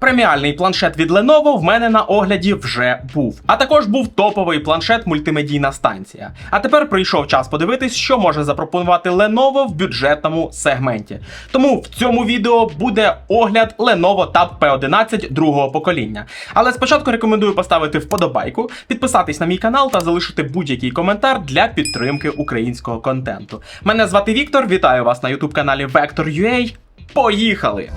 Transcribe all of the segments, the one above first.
Преміальний планшет від Lenovo в мене на огляді вже був. А також був топовий планшет мультимедійна станція. А тепер прийшов час подивитись, що може запропонувати Lenovo в бюджетному сегменті. Тому в цьому відео буде огляд Lenovo Tab P11 другого покоління. Але спочатку рекомендую поставити вподобайку, підписатись на мій канал та залишити будь-який коментар для підтримки українського контенту. Мене звати Віктор, вітаю вас на youtube каналі Vector.ua. Поїхали!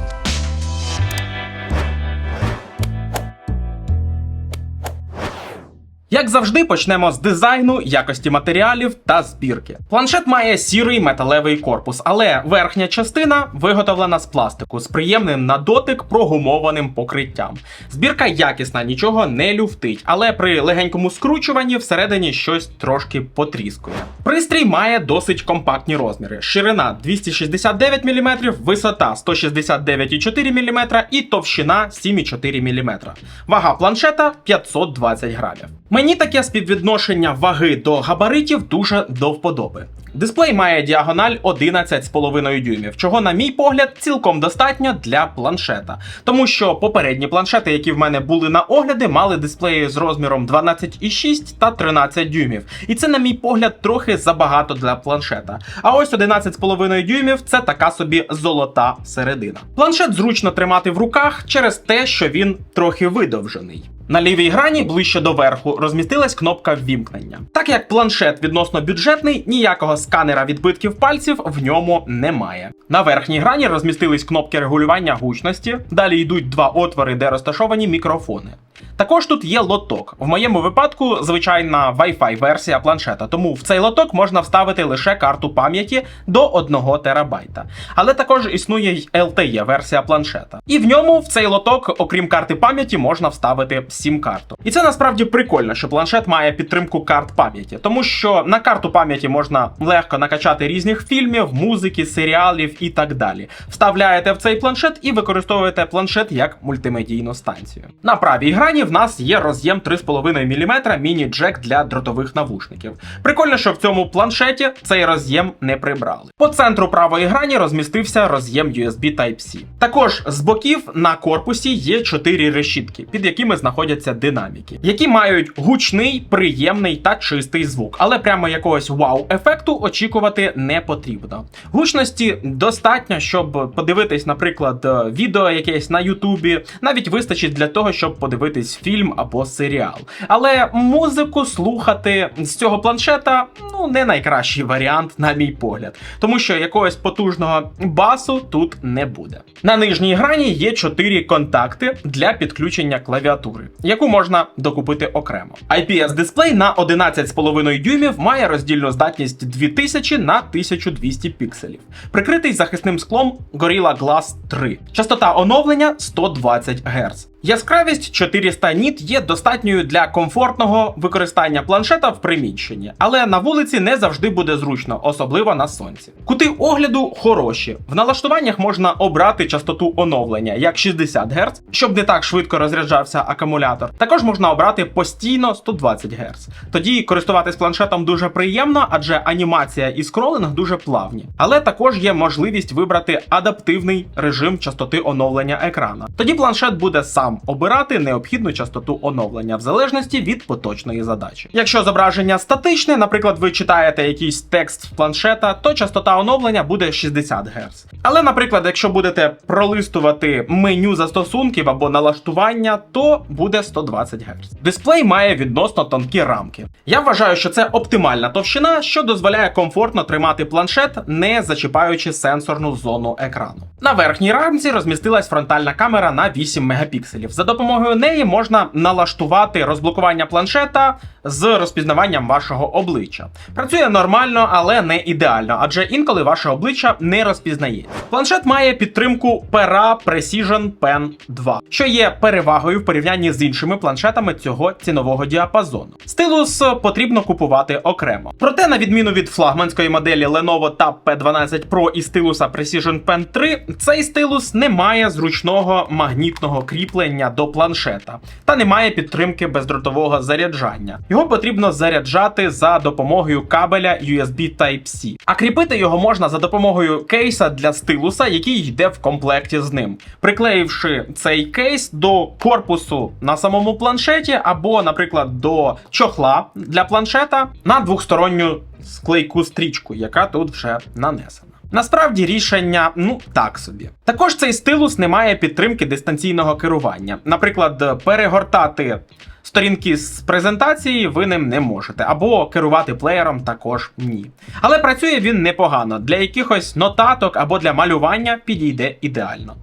Як завжди, почнемо з дизайну, якості матеріалів та збірки. Планшет має сірий металевий корпус, але верхня частина виготовлена з пластику з приємним на дотик прогумованим покриттям. Збірка якісна, нічого не люфтить, але при легенькому скручуванні всередині щось трошки потріскує. Пристрій має досить компактні розміри: ширина 269 мм, висота 169,4 мм і товщина 7,4 мм. Вага планшета 520 грамів. Мені таке співвідношення ваги до габаритів дуже до вподоби. Дисплей має діагональ 11,5 дюймів, чого, на мій погляд, цілком достатньо для планшета. Тому що попередні планшети, які в мене були на огляди, мали дисплеї з розміром 12,6 та 13 дюймів. І це, на мій погляд, трохи забагато для планшета. А ось 11,5 дюймів це така собі золота середина. Планшет зручно тримати в руках через те, що він трохи видовжений. На лівій грані ближче до верху розмістилась кнопка ввімкнення. Так як планшет відносно бюджетний, ніякого сканера відбитків пальців в ньому немає. На верхній грані розмістились кнопки регулювання гучності. Далі йдуть два отвори, де розташовані мікрофони. Також тут є лоток. В моєму випадку звичайна Wi-Fi версія планшета, тому в цей лоток можна вставити лише карту пам'яті до 1 терабайта. Але також існує й LTE версія планшета. І в ньому в цей лоток, окрім карти пам'яті, можна вставити сім-карту. І це насправді прикольно, що планшет має підтримку карт пам'яті, тому що на карту пам'яті можна легко накачати різних фільмів, музики, серіалів і так далі. Вставляєте в цей планшет і використовуєте планшет як мультимедійну станцію. На правій грані в нас є роз'єм 3,5 мм міні-джек для дротових навушників. Прикольно, що в цьому планшеті цей роз'єм не прибрали. По центру правої грані розмістився роз'єм USB Type-C. Також з боків на корпусі є 4 решітки, під якими знаходяться динаміки, які мають гучний, приємний та чистий звук, але прямо якогось вау-ефекту очікувати не потрібно. Гучності достатньо, щоб подивитись, наприклад, е, відео якесь на Ютубі, навіть вистачить для того, щоб подивитись фільм або серіал. Але музику слухати з цього планшета ну не найкращий варіант, на мій погляд, тому що якогось потужного басу тут не буде. На нижній грані є 4 контакти для підключення клавіатури, яку можна докупити окремо. IPS дисплей на 11,5 дюймів має роздільну здатність 2000 на 1200 пікселів, прикритий захисним склом Gorilla Glass 3. Частота оновлення 120 Гц. Яскравість 400 ніт є достатньою для комфортного використання планшета в приміщенні, але на вулиці не завжди буде зручно, особливо на сонці. Кути огляду хороші. В налаштуваннях можна обрати частоту оновлення як 60 Гц, щоб не так швидко розряджався акумулятор. Також можна обрати постійно 120 Гц. Тоді користуватись планшетом дуже приємно, адже анімація і скролинг дуже плавні. Але також є можливість вибрати адаптивний режим частоти оновлення екрана. Тоді планшет буде сам обирати необхідну частоту оновлення в залежності від поточної задачі. Якщо зображення статичне, наприклад, ви читаєте якийсь текст з планшета, то частота оновлення буде 60 Гц. Але, наприклад, якщо будете пролистувати меню застосунків або налаштування, то буде 120 Гц. Дисплей має відносно тонкі рамки. Я вважаю, що це оптимальна товщина, що дозволяє комфортно тримати планшет, не зачіпаючи сенсорну зону екрану. На верхній рамці розмістилась фронтальна камера на 8 мегапікселів. За допомогою неї можна налаштувати розблокування планшета з розпізнаванням вашого обличчя. Працює нормально, але не ідеально, адже інколи ваше обличчя не розпізнається. Планшет має підтримку пера Precision Pen 2, що є перевагою в порівнянні з іншими планшетами цього цінового діапазону. Стилус потрібно купувати окремо. Проте, на відміну від флагманської моделі Lenovo Tab P12 Pro і стилуса Precision Pen 3, цей стилус не має зручного магнітного кріплення кріплення до планшета та не має підтримки бездротового заряджання. Його потрібно заряджати за допомогою кабеля USB Type-C. А кріпити його можна за допомогою кейса для стилуса, який йде в комплекті з ним, приклеївши цей кейс до корпусу на самому планшеті, або, наприклад, до чохла для планшета на двохсторонню склейку стрічку, яка тут вже нанесена. Насправді рішення ну так собі. Також цей стилус не має підтримки дистанційного керування. Наприклад, перегортати сторінки з презентації ви ним не можете, або керувати плеєром також ні. Але працює він непогано. Для якихось нотаток або для малювання підійде ідеально.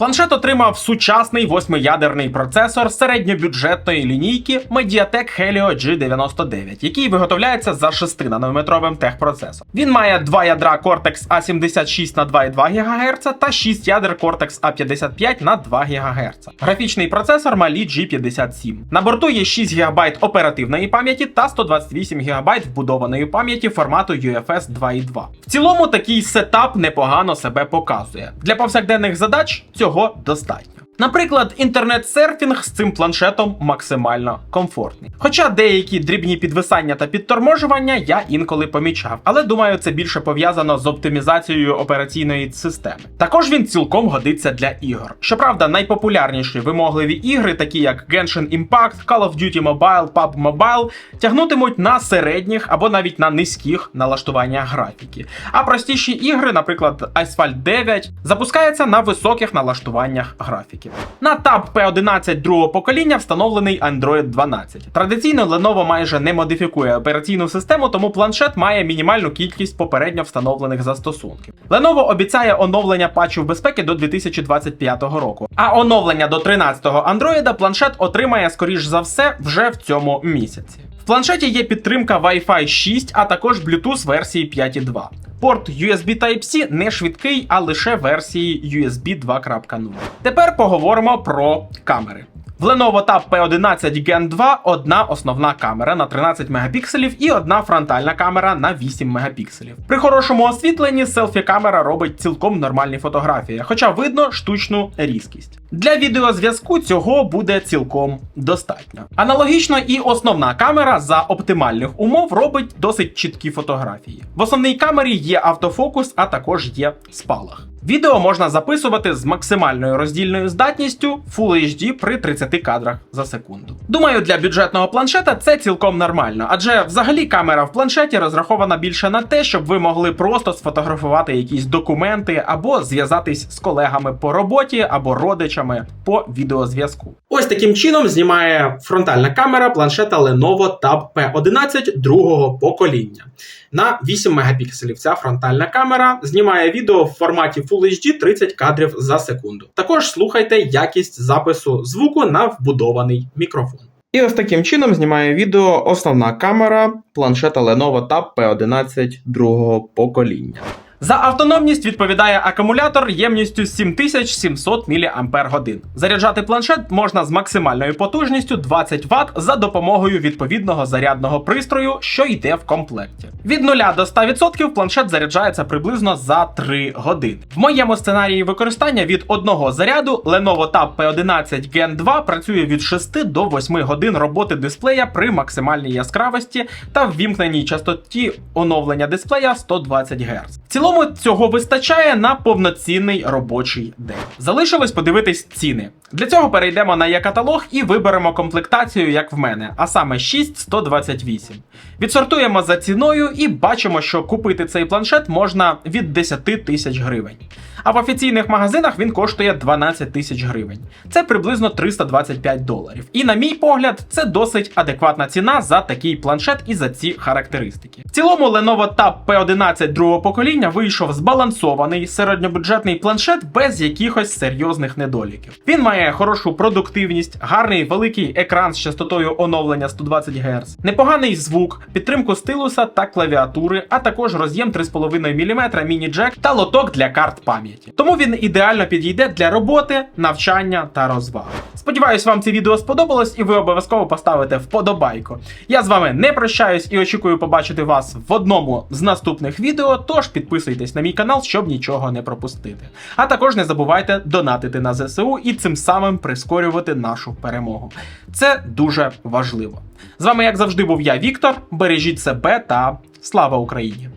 Планшет отримав сучасний восьмиядерний процесор середньобюджетної лінійки Mediatek Helio G99, який виготовляється за 6-нанометровим техпроцесором. Він має два ядра Cortex A76 на 2,2 ГГц та 6 ядер Cortex A55 на 2 ГГц. Графічний процесор Mali G57. На борту є 6 ГБ оперативної пам'яті та 128 ГБ вбудованої пам'яті формату UFS 2.2. В цілому такий сетап непогано себе показує. Для повсякденних задач цього достатньо. Наприклад, інтернет-серфінг з цим планшетом максимально комфортний. Хоча деякі дрібні підвисання та підторможування я інколи помічав, але думаю, це більше пов'язано з оптимізацією операційної системи. Також він цілком годиться для ігор. Щоправда, найпопулярніші вимогливі ігри, такі як Genshin Impact, Call of Duty Mobile, PUBG Mobile, тягнутимуть на середніх або навіть на низьких налаштуваннях графіки. А простіші ігри, наприклад, Asphalt 9, запускаються на високих налаштуваннях графіки. На Tab P11 другого покоління встановлений Android 12. Традиційно Lenovo майже не модифікує операційну систему, тому планшет має мінімальну кількість попередньо встановлених застосунків. Lenovo обіцяє оновлення патчів безпеки до 2025 року. А оновлення до 13-го Android планшет отримає, скоріш за все, вже в цьому місяці. В планшеті є підтримка Wi-Fi 6, а також Bluetooth версії 5.2. Порт USB Type-C не швидкий, а лише версії USB 2.0. Тепер поговоримо про камери. В Lenovo Tab P11 Gen 2 одна основна камера на 13 мегапікселів і одна фронтальна камера на 8 мегапікселів. При хорошому освітленні селфі-камера робить цілком нормальні фотографії, хоча видно штучну різкість. Для відеозв'язку цього буде цілком достатньо. Аналогічно і основна камера за оптимальних умов робить досить чіткі фотографії. В основній камері є автофокус, а також є спалах. Відео можна записувати з максимальною роздільною здатністю Full HD при 30 кадрах за секунду. Думаю, для бюджетного планшета це цілком нормально, адже взагалі камера в планшеті розрахована більше на те, щоб ви могли просто сфотографувати якісь документи або зв'язатись з колегами по роботі або родичами по відеозв'язку. Ось таким чином знімає фронтальна камера планшета Lenovo Tab P11 другого покоління. На 8 мегапікселів ця фронтальна камера знімає відео в форматі Full HD 30 кадрів за секунду. Також слухайте якість запису звуку на вбудований мікрофон. І ось таким чином знімає відео основна камера планшета Lenovo Tab P11 другого покоління. За автономність відповідає акумулятор ємністю 7700 мАч. Заряджати планшет можна з максимальною потужністю 20 Вт за допомогою відповідного зарядного пристрою, що йде в комплекті. Від 0 до 100% планшет заряджається приблизно за 3 години. В моєму сценарії використання від одного заряду Lenovo Tab P11 Gen 2 працює від 6 до 8 годин роботи дисплея при максимальній яскравості та ввімкненій частоті оновлення дисплея 120 Гц. Цілому цього вистачає на повноцінний робочий день. Залишилось подивитись ціни. Для цього перейдемо на є-каталог і виберемо комплектацію, як в мене, а саме 6128. Відсортуємо за ціною і бачимо, що купити цей планшет можна від 10 тисяч гривень. А в офіційних магазинах він коштує 12 тисяч гривень. Це приблизно 325 доларів. І на мій погляд, це досить адекватна ціна за такий планшет і за ці характеристики. В цілому Lenovo Tab P11 другого покоління вийшов збалансований середньобюджетний планшет без якихось серйозних недоліків. Він має хорошу продуктивність, гарний великий екран з частотою оновлення 120 Гц, непоганий звук, підтримку стилуса та клавіатури, а також роз'єм 3,5 мм міні-джек та лоток для карт пам'яті. Пам'яті. Тому він ідеально підійде для роботи, навчання та розваг. Сподіваюсь, вам це відео сподобалось, і ви обов'язково поставите вподобайку. Я з вами не прощаюсь і очікую побачити вас в одному з наступних відео. Тож підписуйтесь на мій канал, щоб нічого не пропустити. А також не забувайте донатити на ЗСУ і цим самим прискорювати нашу перемогу. Це дуже важливо. З вами, як завжди, був я, Віктор. Бережіть себе та слава Україні!